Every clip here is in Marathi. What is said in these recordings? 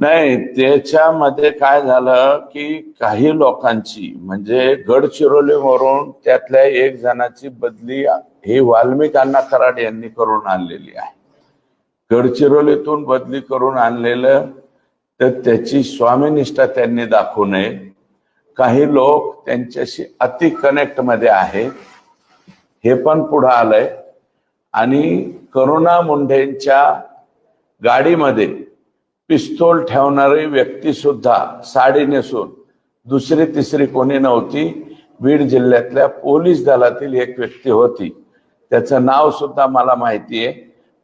नाही त्याच्यामध्ये काय झालं की काही लोकांची म्हणजे गडचिरोलीवरून त्यातल्या एक जणाची बदली ही वाल्मिक अण्णा कराड यांनी करून आणलेली आहे. गडचिरोलीतून बदली करून आणलेलं तर त्याची स्वामीनिष्ठा त्यांनी दाखवू नये. काही लोक त्यांच्याशी अति कनेक्टमध्ये आहेत. हे पण पुढं आलंय. आणि करुणा मुंढेंच्या गाडीमध्ये पिस्तोल ठेवणारी व्यक्ती सुद्धा साडी नेसून दुसरी तिसरी कोणी नव्हती. बीड जिल्ह्यातल्या पोलीस दलातील एक व्यक्ती होती. त्याचं नाव सुद्धा मला माहिती आहे.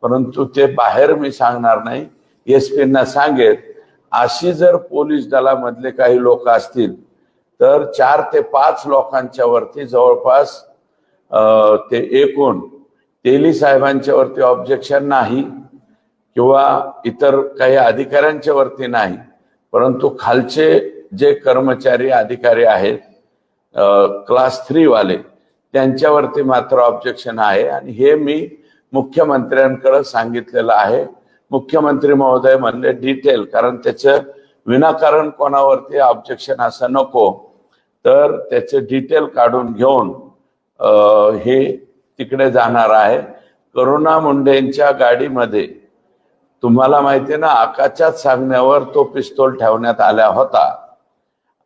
परंतु ते बाहेर मी सांगणार नाही. एस पींना सांगेल अशी जर पोलीस दलामधले काही लोक असतील तर चार ते पाच लोकांच्या वरती जवळपास ते एकूण तेली साहेबांच्या वरती ऑब्जेक्शन नाही. किंवा इतर काही अधिकाऱ्यांच्या वरती नाही परंतु खालचे जे कर्मचारी अधिकारी आहेत क्लास थ्रीवाले त्यांच्यावरती मात्र ऑब्जेक्शन आहे. आणि हे मी मुख्यमंत्र्यांकडे सांगितलेलं आहे. मुख्यमंत्री महोदय म्हणले डिटेल कारण त्याचं विनाकारण कोणावरती ऑब्जेक्शन असं नको. तर त्याचे डिटेल काढून घेऊन हे तिकडे जाणार आहे. करुणा मुंडेंच्या गाडीमध्ये तुम्हाला माहिती आहे ना आकाशात सांगण्यावर तो पिस्तोल ठेवण्यात आला होता.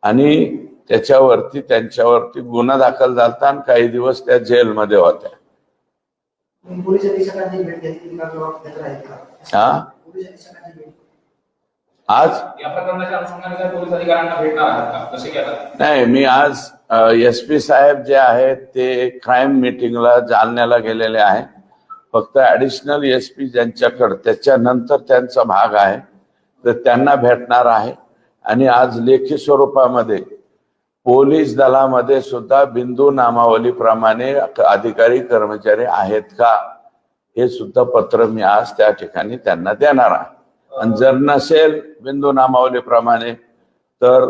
आणि त्याच्यावरती त्यांच्यावरती गुन्हा दाखल झालता आणि काही दिवस त्या जेलमध्ये होत्या. हा? आज? नाही मी आज एस पी साहेब जे आहेत ते क्राईम मिटिंगला जालन्याला गेलेले आहे फक्त ऍडिशनल एस पी ज्यांच्याकडं त्याच्यानंतर त्यांचा भाग आहे तर त्यांना भेटणार आहे. आणि आज लेखी स्वरूपामध्ये पोलीस दलामध्ये सुद्धा बिंदू नामावलीप्रमाणे अधिकारी कर्मचारी आहेत का हे सुद्धा पत्र मी आज त्या ठिकाणी त्यांना देणार आहे. आणि जर नसेल बिंदू नामावलीप्रमाणे तर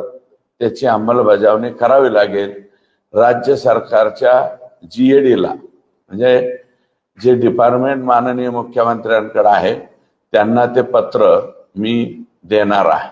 त्याची अंमलबजावणी करावी लागेल. राज्य सरकारच्या जीएडीला म्हणजे जे डिपार्टमेंट माननीय मुख्यमंत्र्यांकडे आहे त्यांना ते पत्र मी देणार आहे.